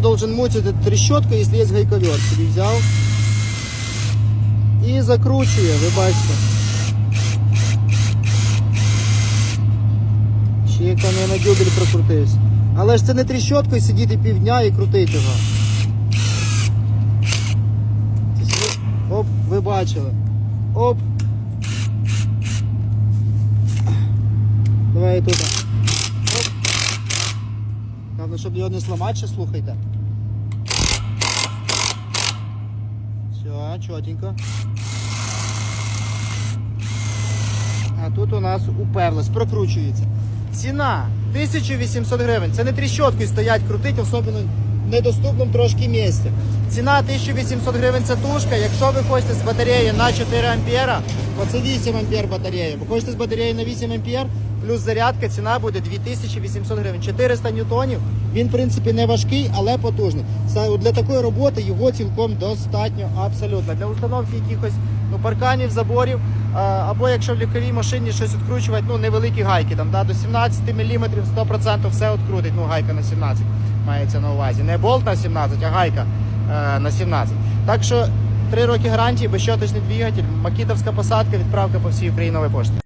должен мутити трещотку, якщо є гайковер. Собі взяв. І закручує, ви бачите. Ще я на дюбель прокрутився. Але ж це не трещоткою сидіти півдня і крутити його. Оп, ви бачили. Оп. Давай тут. Головне, щоб його не зламати, ще слухайте. Все, чотенько. А тут у нас уперлось, прокручується. Ціна 1800 гривень. Це не тріщоткою стоять, крутить, особливо в недоступному трошки місці. Ціна 1800 гривень це тушка. Якщо ви хочете з батареї на 4 ампера, оце 8 ампер батарея. Бо хочете з батареї на 8 ампер, плюс зарядка, ціна буде 2800 гривень. 400 ньютонів. Він, в принципі, не важкий, але потужний. Для такої роботи його цілком достатньо абсолютно. Для установки якихось ну, парканів, заборів, або якщо в легковій машині щось відкручувати, ну невеликі гайки, там, да, до 17 мм 100% все відкрутить. Ну, гайка на 17 мається на увазі. Не болт на 17, а гайка е, на 17. Так що 3 роки гарантії, безщоточний двигатель, макітовська посадка, відправка по всій Україні нової пошті.